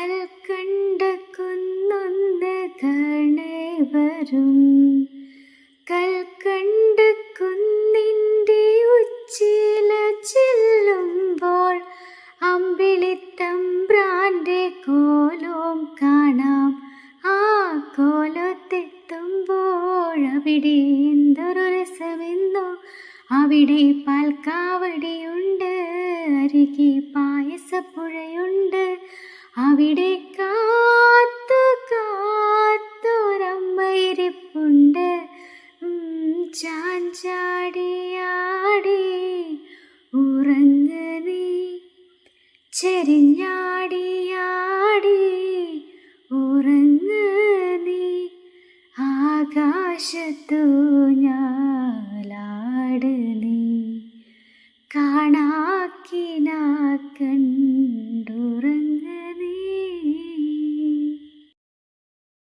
കൽക്കണ്ട കുന്നൊന്ന് കാണേ വരും കൽക്കണ്ട കുന്നിന്റെ ഉച്ചില ചെല്ലുമ്പോൾ അമ്പിളിത്തമ്പ്രാന്റെ കോലവും കാണാം. ആ കോലത്തെത്തുമ്പോൾ അവിടെ എന്തൊരു രസമെന്നോ? അവിടെ പാൽക്കാവടിയുണ്ട് അരികെ പായസപ്പുഴയുണ്ട്. അവിടെ കാത്തു കാത്തൊരമ്മയിരിപ്പുണ്ട് ചാഞ്ചാടിയാടി ഉറങ്ങ് നീ. ചെരിഞ്ഞാടിയാടി ഉറങ്ങ് ആകാശത്തു ഞാലാട് കാണാക്കിന കണ്ണ